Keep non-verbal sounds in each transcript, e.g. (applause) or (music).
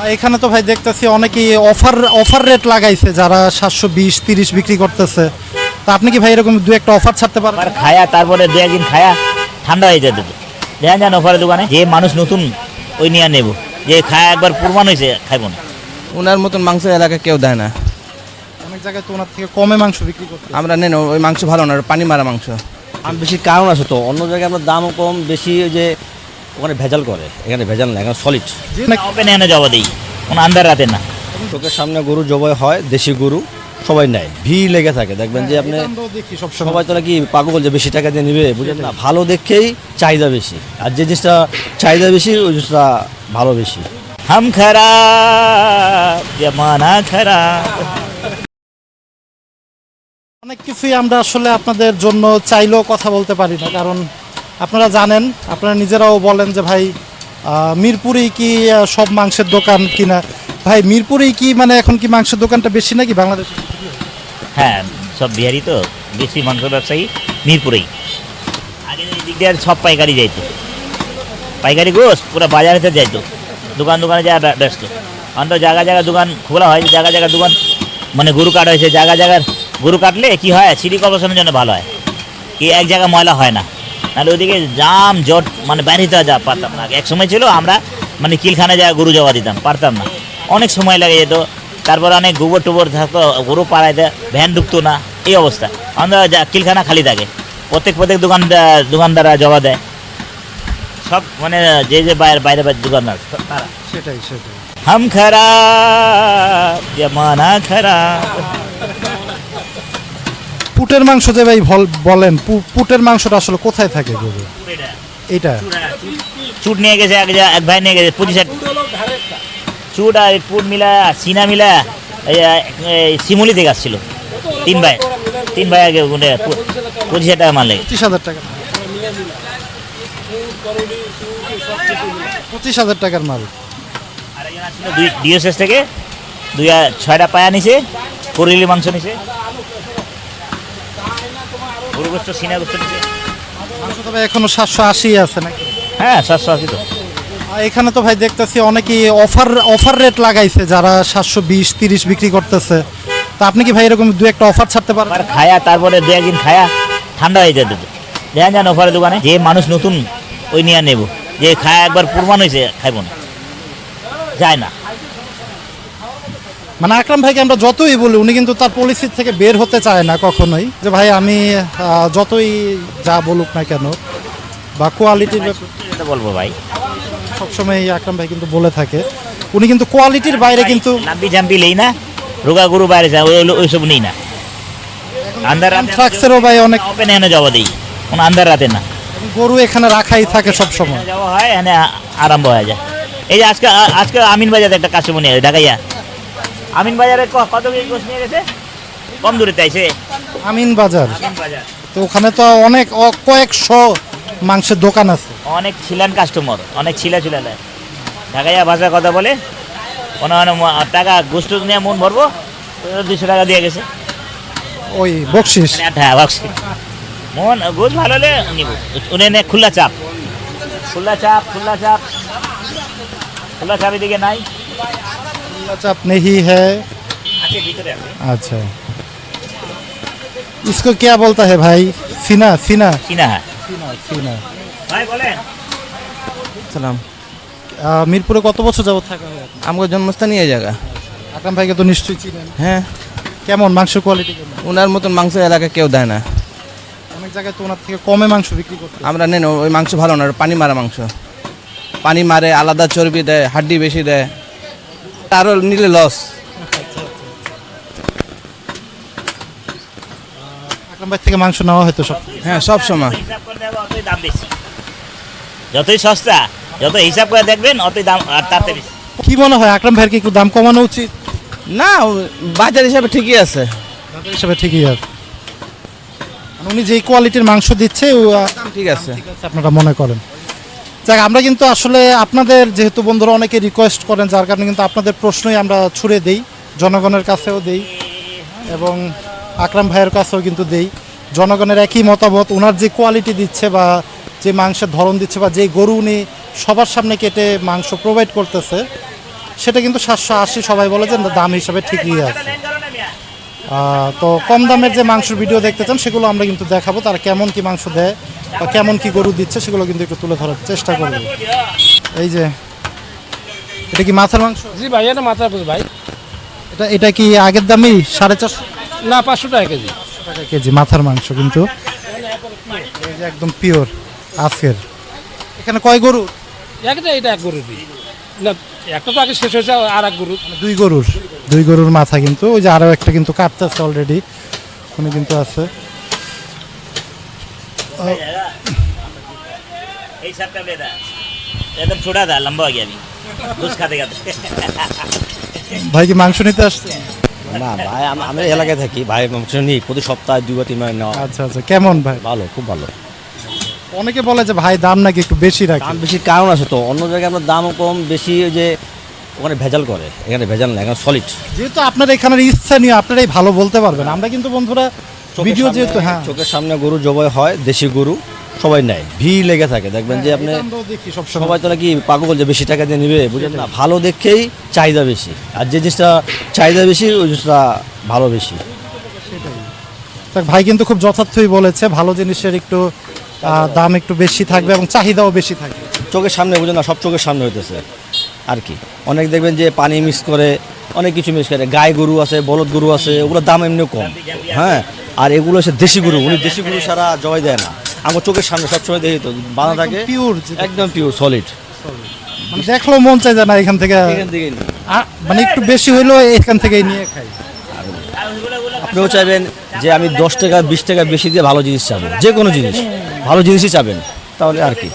আর এখানে তো ভাই দেখতেছি অনেকেই অফার অফার রেট লাগাইছে যারা সাতশো বিশ তিরিশ বিক্রি করতেছে। তা আপনি কি ভাই এরকম দু একটা অফার ছাড়তে পারবেন আবার খায়া তারপরে দু একদিন খায়া ঠান্ডা হয়ে যেত দেখেন যান অফারের দোকানে যে মানুষ নতুন ওই নিয়ে নেব। যে খায়া একবার পুরমান হয়েছে খাইব না। ওনার মতন মাংস এলাকায় কেউ দেয় না। অনেক জায়গায় তো ওনার থেকে কমে মাংস বিক্রি করতে আমরা নেন ওই মাংস ভালো না ওটা পানি মারা মাংস। দাম বেশি কারণ আছে তো অন্য জায়গায় আমরা দাম কম বেশি ওই যে ওখানে ভেজাল করে এখানে ভেজাল না এখানে সলিড মানে ওপেন এনে জবা দিই কোনো আন্দার রাতে না। চোখের সামনে গরু জবাই হয় দেশি গরু সবাই নেয় ভিড় লেগে থাকে। দেখবেন যে হ্যাঁ, আপনি সবাই তো নাকি পাগল যে বেশি টাকা দিয়ে নিবে বুঝলেন না? ভালো দেখেই চাহিদা বেশি। আর যে জিনিসটা চাহিদা বেশি ওই জিনিসটা ভালো বেশি। হাম খারাপ জামানা খারাপ অনেক কিছুই আমরা আসলে আপনাদের জন্য চাইলেও কথা বলতে পারি না কারণ আপনারা জানেন, আপনারা নিজেরাও বলেন যে ভাই মিরপুরেই কি সব মাংসের দোকান কিনা? ভাই, মিরপুরেই কি মানে এখন কি মাংসের দোকানটা বেশি নাকি বাংলাদেশ? হ্যাঁ সব বিহারি তো, বেশি মাংস ব্যবসায়ী মিরপুরেই। আগে দিক দিয়ে সব পাইকারি যাইতো। পাইকারি গোস পুরো বাজারেতে যাইতো। দোকান দোকানে যা ব্য- ব্যস্ত। অন্ত জায়গা জায়গা দোকান খোলা হয়, জায়গা জায়গা দোকান মানে গরু কাটা হয়েছে, জায়গা জায়গার গরু কাটলে কি হয়, সিটি কর্পোরেশনের জন্য ভালো হয়। কি এক জায়গায় ময়লা হয় না। আর ওইদিকে জাম জট মানে বাইরে যা পারতাম না। এক সময় ছিল আমরা মানে কিলখানে যা গরু জবা দিতাম পারতাম না। অনেক সময় লাগে যেত। তারপর অনেক গোবর টোবর থাকতো গরু পাড়ায় দেয় ভ্যান ঢুকতো না এই অবস্থা। আমরা যা কিলখানা খালি থাকে প্রত্যেক প্রত্যেক দোকান দোকানদাররা জবা দেয়। সব মানে যে যে বাইরে বাইরে বাইরে দোকানদার তারা। সেটাই সেটাই। হাম খারাপ জমানা খারাপ। পুটের মাংস যে ভাই বল- বলেন পুটের মাংসটা আসলে কোথায় থাকে গরু? এটা চুট নিয়ে গেছে এক এক ভাই নিয়ে গেছে পঁচিশ চুট আর পুট মিলা সিনা মিলা শিমুলি থেকে আসছিল। তিন ভাই। তিন ভাই আগে পঁচিশ হাজার টাকা মাল পঁচিশ হাজার টাকা। পঁচিশ হাজার টাকার মাল। দুই ডিএসএস থেকে। দুই ছয়টা পায়া নিছে করিলি মাংস নিছে। গরু গোস্ত সিনা গোস্ত নিছে মাংস তো ভাই এখনও সাতশো আশি আছে নাকি? হ্যাঁ সাতশো আশি তো। এখানে তো ভাই দেখতেছি অনেকেই অফার অফার রেট লাগাইছে যারা সাতশো বিশ তিরিশ বিক্রি করতেছে। তা আপনি কি ভাই এরকম দু একটা অফার ছাড়তে পারবেন আবার খায়া তারপরে দু একদিন খায়া ঠান্ডা হয়ে যেত দেখেন যান অফারের দোকানে যে মানুষ নতুন ওই নিয়ে নেব। যে খায়া একবার পুরমান হয়েছে খাইব না। যায় না। মানে আকরাম ভাইকে আমরা যতই বলি উনি কিন্তু তার পলিসির থেকে বের হতে চায় না কখনোই। যে ভাই আমি যতই যা বলুক না কেন বা কোয়ালিটির এটা বলব ভাই। সবসময় আকরাম ভাই কিন্তু বলে থাকে। উনি কিন্তু কোয়ালিটির বাইরে কিন্তু লাম্বি লেই না? রোগা গরু বাইরে যায় ওই- ওইসব নেই না। আন্দার ট্রাক্সেরও ভাই অনেক ওপেন এনে যাওয়া দিই। কোনো আন্দার রাতে না। গরু এখানে রাখাই থাকে সব সময় যাওয়া হয় এনে আরম্ভ হয়ে যায়। এই যে আজকে আজকে আমিন বাজারে একটা কাস্টমার নিয়ে ঢাকাইয়া। আমিন বাজারে কত কেজি গোস নিয়ে গেছে? কম দূরে তাইছে আমিন বাজার। আমিন বাজার। তো ওখানে তো অনেক কয়েকশো মাংসের দোকান আছে। অনেক ছিলেন কাস্টমার অনেক ছিলা ছিল ঢাকাইয়া ভাষার কথা বলে কোনো টাকা গোষ্ঠ নিয়ে মন ভরবো দুশো টাকা দিয়ে গেছে। ওই বকশিস। মানে হ্যাঁ ভাবছি মন গোছ ভালো হলে নিব। উনি এনে খোলা চাপ। খোলা চাপ খোলা চাপ। খোলা চাপ এদিকে নাই। চাপ নেহি হ্যাঁ আছে ভিতরে আছে अच्छा इसको क्या बोलता है भाई सीना सीना কিনা হ্যাঁ सीना सीना ভাই বলেন সালাম আহ, মিরপুরে কত বছর যাবত থাকা হয় আপনার? আমার জন্মস্থান এই জায়গা আকরাম ভাইকে তো নিশ্চয়ই চিনেন হ্যাঁ কেমন মাংসের কোয়ালিটি কেমন ওনার মতন মাংস এলাকায় কেউ দেয় না অনেক জায়গায় তো ওনার থেকে কমে মাংস বিক্রি করতে আমরা নেন ওই মাংস ভালো না ওটা পানি মারা মাংস পানি মারে আলাদা চর্বি দেয় হাড্ডি বেশি দেয় আরও নিলে লস আকরাম থেকে মাংস নেওয়া হয়তো সব হ্যাঁ সব সময়। হিসাব করে দেবো অতই দাম বেশি যতই সস্তা যত হিসাব করে দেখবেন অতই দাম আর তাতে বেশি। কি মনে হয় আকরাম ভাইয়ের কি একটু দাম কমানো উচিত? না বাজার হিসাবে ঠিকই আছে। দামের হিসাবে ঠিকই আছে। মানে উনি যেই কোয়ালিটির মাংস দিচ্ছে ও, আহ, ঠিক আছে। ঠিক আছে আপনারা মনে করেন। যাক, আমরা কিন্তু আসলে আপনাদের, যেহেতু বন্ধুরা অনেকে রিকোয়েস্ট করেন, যার কারণে কিন্তু আপনাদের প্রশ্নই আমরা ছুড়ে দেই, জনগণের কাছেও দেই এবং আকরাম ভাইয়ের কাছেও কিন্তু দেই। জনগণের একই মতামত ওনার যে কোয়ালিটি দিচ্ছে বা যে মাংসের ধরন দিচ্ছে বা যে গরু উনি সবার সামনে কেটে মাংস প্রোভাইড করতেছে, সেটা কিন্তু সাতশো আশি সবাই বলে যে দাম হিসাবে ঠিকই আছে। তো কম দামের যে মাংসের ভিডিও দেখতে চান, সেগুলো আমরা কিন্তু দেখাবো, তারা কেমন কি মাংস দেয় বা কেমন কি গরু দিচ্ছে সেগুলো কিন্তু একটু তুলে ধরার চেষ্টা করব। এই যে এটা কি মাথার মাংস? জি ভাই এটা মাথা বুঝ ভাই। এটা এটা কি আগের দামই সাড়ে চারশো? না পাঁচশো টাকা কেজি। টাকা কেজি মাথার মাংস কিন্তু। এই যে একদম পিওর আজকের এখানে কয় গরু? একটা এটা এক গরু দিই না একটা তো আগে শেষ হয়েছে আর এক গরু দুই গরুর দুই গরুর মাথা কিন্তু। ওই যে আরও একটা কিন্তু কাটতেছে অলরেডি ওখানে কিন্তু আছে। এই সাপটা বেদা একদম ছোটা দা লম্বা হয়ে গেছি ঘুষ খাতে খাতে। ভাই কি মাংস নিতে আসছে? না ভাই আমি এলাকায় থাকি। ভাই মাংস নিই। প্রতি সপ্তাহে দুই বা তিনবার নেওয়া আচ্ছা আচ্ছা। কেমন ভাই? ভালো খুব ভালো। অনেকে বলে যে ভাই দাম নাকি একটু বেশি রাখে। দাম বেশি কারণ আছে তো। অন্য জায়গায় আমরা দাম কম বেশি ওই যে ওখানে ভেজাল করে। এখানে ভেজাল না এখানে সলিড যেহেতু আপনার এখানের ইচ্ছা নিয়ে আপনারাই ভালো বলতে পারবেন। আমরা কিন্তু বন্ধুরা ভিডিও যেহেতু হ্যাঁ। চোখের সামনে গরু জবাই হয় দেশি গরু। সবাই নেয়। ভিড় লেগে থাকে। দেখবেন যে আপনি দেখি সবসময়। সবাই তো নাকি পাগল যে বেশি টাকা দিয়ে নিবে বুঝলেন না। ভালো দেখেই চাহিদা বেশি। আর যে জিনিসটা চাহিদা বেশি ওই জিনিসটা ভালো বেশি। দেখ, ভাই কিন্তু খুব যথার্থই বলেছে ভালো জিনিসের একটু দাম একটু বেশি থাকবে এবং চাহিদাও বেশি থাকবে। চোখের সামনে বুঝলেন না সব চোখের সামনে হইতেছে। আর কি? অনেক দেখবেন যে পানি মিক্স করে অনেক কিছু মিক্স করে গায়ে গরু আছে বলদ গরু আছে ওগুলোর দাম এমনিও কম। হ্যাঁ? আর এগুলো হচ্ছে দেশি গরু উনি দেশি গরু সারা জয় দেয় না। আমার চোখের সামনে সবসময় দেখি তো বাঁধা থাকে। পিওর একদম পিওর সলিড মানে দেখলেও মন চাই না এখান থেকে এখান থেকে মানে একটু বেশি হইলেও এখান থেকেই নিয়ে খাই। আপনিও চাইবেন যে আমি দশ টাকা বিশ টাকা বেশি দিয়ে ভালো জিনিস চাবো যে কোনো জিনিস ভালো জিনিসই চাবেন তাহলে আর কি।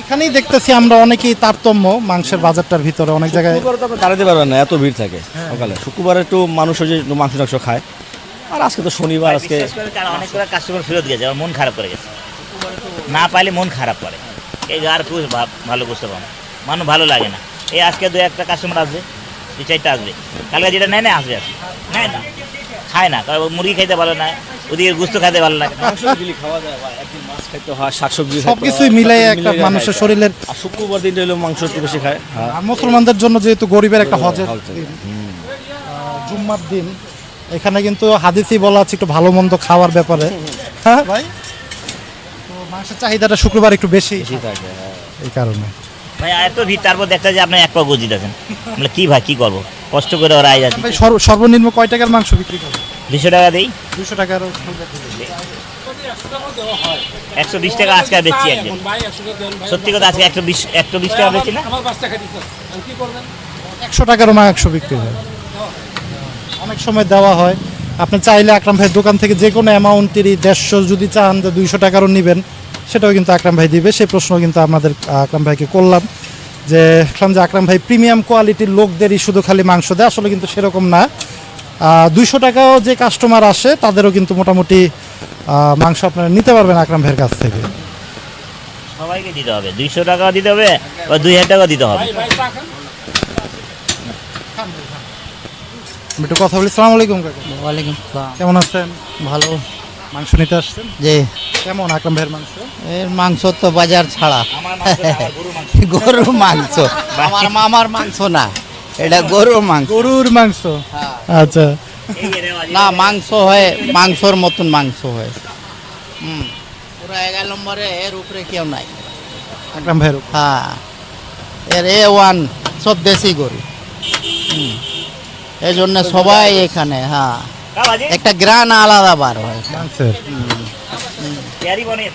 এখানেই দেখতেছি আমরা অনেকেই তারতম্য মাংসের বাজারটার ভিতরে অনেক জায়গায় দাঁড়াতে পারবেন না এত ভিড় থাকে সকালে। শুক্রবার একটু মানুষ যে মাংস টাংস খায় আর আজকে তো শনিবার আজকে বিশেষ করে কারণ অনেক করে কাস্টমার ফেরত গেছে আমার মন খারাপ করে গেছে। না পাইলে মন খারাপ করে। এই আর ভাব- ভালো বুঝতে পারো মানুষ ভালো লাগে না। এই আজকে দু একটা কাস্টমার আসবে দু চারটা আসবে। কালকে যেটা নেয় না আসবে আসবে। নেয় না। খায় না। কারণ মুরগি খাইতে ভালো না ওদিকে গুস্ত খাইতে ভালো লাগে না। মাংস ডেলি খাওয়া যায় বা একদিন মাছ খাইতে হয় শাকসবজি সবকিছুই মিলাই একটা মানুষের শরীরের শুক্রবার দিন হলো মাংস একটু বেশি খায়। আর মুসলমানদের জন্য যেহেতু গরিবের একটা হজের জুম্মার দিন এখানে কিন্তু হাদিসই বলা আছে একটু ভালো মন্দ খাওয়ার ব্যাপারে। হ্যাঁ? ভাই? তো মাংসের চাহিদাটা শুক্রবার একটু বেশি। বেশি থাকে হ্যাঁ। এই কারণে। ভাই এত ভিড় তারপর দেখতে যে আপনি এক পা গজি দেখেন। বলে কি ভাই কি করব? কষ্ট করে ওরা আয় যাচ্ছে। ভাই সর্ব- সর্বনিম্ন কয় টাকার মাংস বিক্রি করে? দুশো টাকা দেই। দুশো টাকার একশো বিশ টাকা আজকে আর বেচছি একজন। সত্যি কথা আজকে একশো বিশ একশো বিশ টাকা বেচি না? আমার বাচ্চা খাইতে আমি কি করবেন? একশো টাকারও মাংস বিক্রি হয়। অনেক সময় দেওয়া হয়। আপনি চাইলে আকরাম ভাইয়ের দোকান থেকে যে কোনো অ্যামাউন্টেরই দেড়শো যদি চান দুইশো টাকারও নেবেন, সেটাও কিন্তু আকরাম ভাই দিবে। সেই প্রশ্ন কিন্তু আমাদের আকরাম ভাইকে করলাম যে দেখলাম যে আকরাম ভাই প্রিমিয়াম কোয়ালিটির লোকদেরই শুধু খালি মাংস দেয়, আসলে কিন্তু সেরকম না। দুইশো টাকাও যে কাস্টমার আসে, তাদেরও কিন্তু মোটামুটি মাংস আপনারা নিতে পারবেন আকরাম ভাইয়ের কাছ থেকে। সবাইকে দিতে হবে। দুইশো টাকা দিতে হবে বা দুই হাজার টাকা দিতে হবে ভাই ভাই চা খান আমি একটু কথা বলি। সালাম আলাইকুম কাকা। ওয়ালাইকুম আসসালাম কেমন আছেন? ভালো। মাংস নিতে আসছেন? যে কেমন আকরাম ভাইয়ের মাংস? এর মাংস তো বাজার ছাড়া। গরুর মাংস। আমার মামার মাংস না। এটা গরুর মাংস। গরুর মাংস? আচ্ছা। এই যে রেওয়াজ, না মাংস হয় মাংসর মতন মাংস হয়। হুম। পুরো এগারো নম্বরে এর উপরে কেউ নাই। আকরাম ভাইয়ের। হ্যাঁ। এর এ ওয়ান সব দেশি গরু। হুম। এই জন্য সবাই এখানে হ্যাঁ। একটা গ্রান আলাদা বার হয়।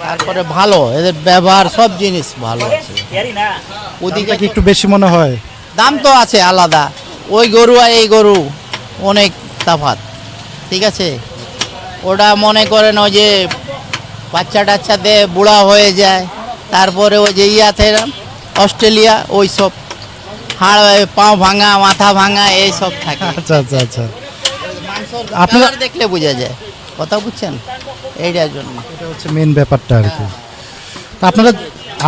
তারপরে ভালো এদের ব্যবহার সব জিনিস ভালো আছে। ওদিকে একটু বেশি মনে হয়? দাম তো আছে আলাদা। ওই গরু আর এই গরু অনেক তাফাত ঠিক আছে? ওটা মনে করেন ওই যে বাচ্চা টাচ্চা দিয়ে বুড়া হয়ে যায়। তারপরে ওই যে ইয়াতে অস্ট্রেলিয়া ওই সব হাড় পাও ভাঙা মাথা ভাঙা এই সব থাকে। আচ্ছা আচ্ছা আচ্ছা। আপনারা দেখলে বোঝা যায়। কথা বুঝছেন? এইটার জন্য। এটা হচ্ছে মেন ব্যাপারটা আর কি। তা আপনারা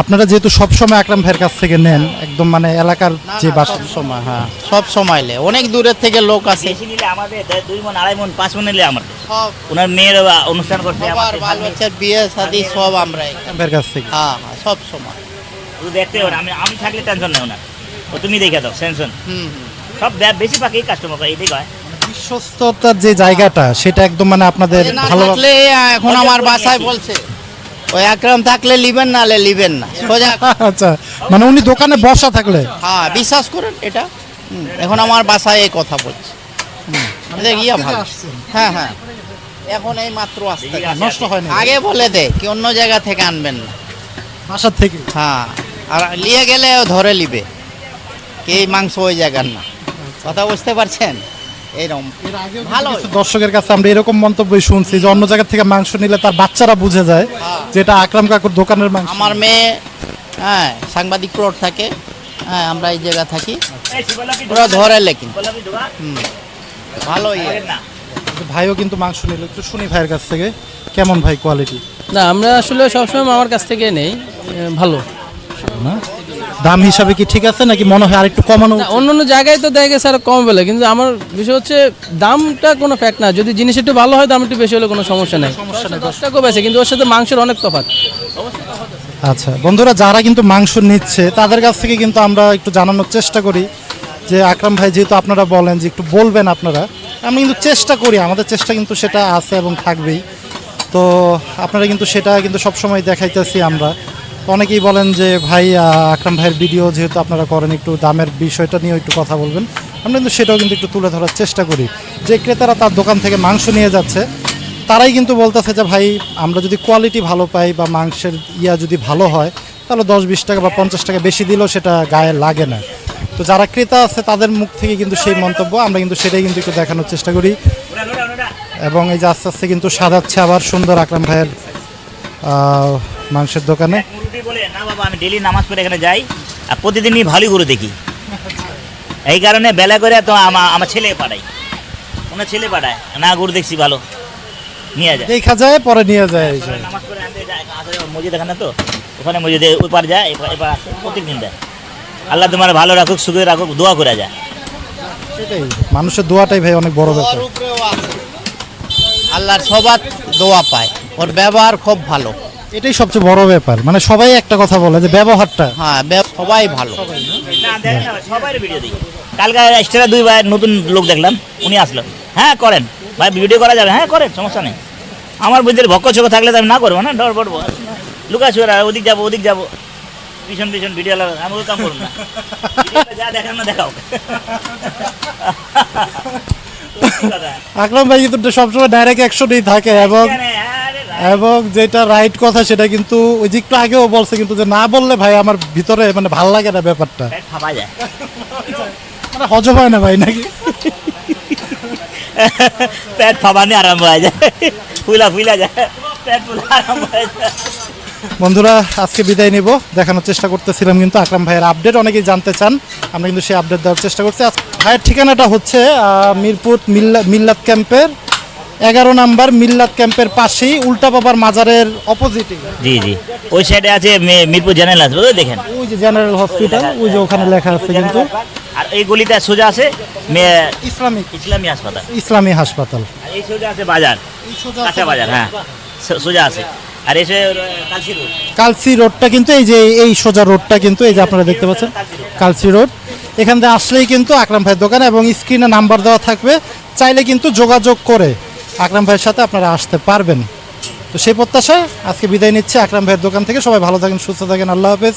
আপনারা যেহেতু সব সময় আকরাম ভাইয়ের কাছ থেকে নেন একদম মানে এলাকার যে বাসা সব সময় হ্যাঁ। সব সময় লে অনেক দূরের থেকে লোক আসে। বেশি নিলে আমাদের দুই মন আড়াই মন পাঁচ মন নিলে আমাদের। সব ওনার মেয়ের অনুষ্ঠান করতে আমাদের বাল বাচ্চার বিয়ে শাদি সব আমরা ভাইয়ের কাছ থেকে। হ্যাঁ হ্যাঁ সব সময়। দেখতে আমি আমি থাকলে টেনশন নেই ওনার। ও তুমি দেখে দাও সেনশন হুম সব বে- বেশিরভাগ এই কাস্টমার এটাই কয় বিশ্বস্ততার যে জায়গাটা সেটা একদম মানে আপনাদের ভালো থাকলে এখন আমার বাসায় বলছে। ওই একরম থাকলে লিবেন না হলে লিবেন না। সোজা। (laughs) আচ্ছা মানে উনি দোকানে বসা থাকলে। হ্যাঁ বিশ্বাস করেন এটা। এখন আমার বাসায় এই কথা বলছে। হুম, এটা ইয়া ভালো। হ্যাঁ হ্যাঁ। এখন এই মাত্র আসতে নষ্ট হয় না আগে বলে দে কি অন্য জায়গা থেকে আনবেন না। বাসার থেকে। হ্যাঁ আর নিয়ে গেলে ধরে নিবে কি এই মাংস ওই জায়গার না। কথা বুঝতে পারছেন? এইরকম। ভালো। দর্শকের কাছে আমরা এরকম মন্তব্যই শুনছি যে অন্য জায়গা থেকে মাংস নিলে তার বাচ্চারা বুঝে যায় যেটা আকরাম কাকুর দোকানের মাংস। আমার মেয়ে হ্যাঁ সাংবাদিক প্লট থাকে। হ্যাঁ আমরা এই জায়গা থাকি। ওরা ধরে লেকিন শিবলাপি হুম। ভালো ইয়ে। না ভাইও কিন্তু মাংস নিল। একটু শুনি ভাইয়ের কাছ থেকে। কেমন ভাই কোয়ালিটি না আমরা আসলে সবসময় আমার কাছ থেকে নেই। ভালো। না? দাম হিসাবে কি ঠিক আছে নাকি মনে হয় আরেকটু কমানো অন্য অন্য জায়গায় তো দেখা গেছে আর কম বলে। কিন্তু আমার বিষয় হচ্ছে দামটা কোনো ফ্যাক্ট না। যদি জিনিস একটু ভালো হয় দাম একটু বেশি হলে কোনো সমস্যা নেই। দশ টাকা বেশি কিন্তু ওর সাথে মাংসের অনেক তফাৎ। আচ্ছা বন্ধুরা যারা কিন্তু মাংস নিচ্ছে তাদের কাছ থেকে কিন্তু আমরা একটু জানানোর চেষ্টা করি যে আকরাম ভাই যেহেতু আপনারা বলেন যে একটু বলবেন আপনারা আমরা কিন্তু চেষ্টা করি আমাদের চেষ্টা কিন্তু সেটা আছে এবং থাকবেই। তো আপনারা কিন্তু সেটা কিন্তু সবসময় দেখাইতেছি আমরা। অনেকেই বলেন যে, ভাই আকরাম ভাইয়ের ভিডিও যেহেতু আপনারা করেন, একটু দামের বিষয়টা নিয়েও একটু কথা বলবেন। আমরা কিন্তু সেটাও কিন্তু একটু তুলে ধরার চেষ্টা করি। যে ক্রেতারা তার দোকান থেকে মাংস নিয়ে যাচ্ছে, তারাই কিন্তু বলতেছে যে, ভাই, আমরা যদি কোয়ালিটি ভালো পাই বা মাংসের ইয়া যদি ভালো হয়, তাহলে দশ বিশ টাকা বা পঞ্চাশ টাকা বেশি দিলেও সেটা গায়ে লাগে না। তো যারা ক্রেতা আছে, তাদের মুখ থেকে কিন্তু সেই মন্তব্য, আমরা কিন্তু সেটাই কিন্তু একটু দেখানোর চেষ্টা করি। এবং এই যে আস্তে আস্তে কিন্তু সাজাচ্ছে আবার সুন্দর আকরাম ভাইয়ের মাংসের দোকানে। না বাবা আমি ডেলি নামাজ পড়ে এখানে যাই আর প্রতিদিনই ভালোই গরু দেখি। এই কারণে বেলা করে তো আমার আমার ছেলে পাঠাই ওনার ছেলে পাঠায় না গরু দেখছি ভালো। নিয়ে যায়। দেখা যায় পরে নিয়ে যায় নামাজ পড়ে আনতে যায় আসলে মসজিদ এখানে তো ওখানে মসজিদে ওই পার যায় এবার এবার আসে প্রত্যেক দিন দেয়। আল্লাহ তোমার ভালো রাখুক সুখে রাখুক দোয়া করে যায়। সেটাই মানুষের দোয়াটাই ভাই অনেক বড় ব্যাপার। আল্লাহর সবার দোয়া পায়। ওর ব্যবহার খুব ভালো। এটাই সবচেয়ে বড় ব্যাপার। মানে সবাই একটা কথা বলে যে ব্যবহারটা। হ্যাঁ ব্যব- সবাই ভালো। সবাই ভিডিও দিই কালকে এক্সট্রা দুই ভাই নতুন লোক দেখলাম উনি আসলো। হ্যাঁ করেন। ভাই ভিডিও করা যাবে। হ্যাঁ করেন সমস্যা নেই। আমার বুঝতে ভক্ক চোখ থাকলে তো আমি না করব না ডর পড়ব লুকা শুয়ে ওদিক যাব ওদিক যাব। পিছন পিছন ভিডিও লাগা আমি ওই কাম করব না। ভিডিওটা (laughs) যা দেখান না দেখাও। সত্যি কথা। আকরাম ভাই কিন্তু সবসময় ডাইরেক্ট অ্যাকশনেই থাকে এবং এবং যেটা রাইট কথা সেটা কিন্তু ওই যে একটু আগেও বলছে কিন্তু যে না বললে ভাই আমার ভিতরে মানে ভালো লাগে না ব্যাপারটা। পেট মানে হজম হয় না ভাই নাকি? পেট ফাঁপানি আরম্ভ হয়ে যায়। ফুলা ফুলা যায়। পেট ফুলা আরম্ভ হয়ে যায়। বন্ধুরা আজকে বিদায় নিব। দেখানোর চেষ্টা করতেছিলাম কিন্তু আকরাম ভাইয়ের আপডেট অনেকেই জানতে চান। আমরা কিন্তু সেই আপডেট দেওয়ার চেষ্টা করছি। ভাইয়ের ঠিকানাটা হচ্ছে আহ, মিরপুর মিল্লা- মিল্লাত ক্যাম্পের এগারো নাম্বার মিল্লাত ক্যাম্পের পাশেই উল্টা বাবার মাজারের অপোজিটে জি জি। ওই সাইডে আছে মিরপুর জেনারেল হাসপাতাল দেখেন। ওই যে জেনারেল হসপিটাল ওই যে ওখানে লেখা আছে কিন্তু। আর এই গলিটা সোজা আছে ইসলামিক। ইসলামী হাসপাতাল। ইসলামী হাসপাতাল। এই সোজা আছে বাজার। কাঁচা বাজার হ্যাঁ। সোজা আছে। আর এসে কালসি রোড। কালসি রোডটা কিন্তু এই যে এই সোজা রোডটা কিন্তু এই যে আপনারা দেখতে পাচ্ছেন কালসি রোড। এখান থেকে আসলেই কিন্তু আকরাম ভাইয়ের দোকান এবং স্ক্রিনে নাম্বার দেওয়া থাকবে। চাইলে কিন্তু যোগাযোগ করে আকরাম ভাইয়ের সাথে আপনারা আসতে পারবেন। তো সেই প্রত্যাশায় আজকে বিদায় নিচ্ছে। আকরাম ভাইয়ের দোকান থেকে সবাই ভালো থাকেন, সুস্থ থাকেন। আল্লাহ হাফেজ।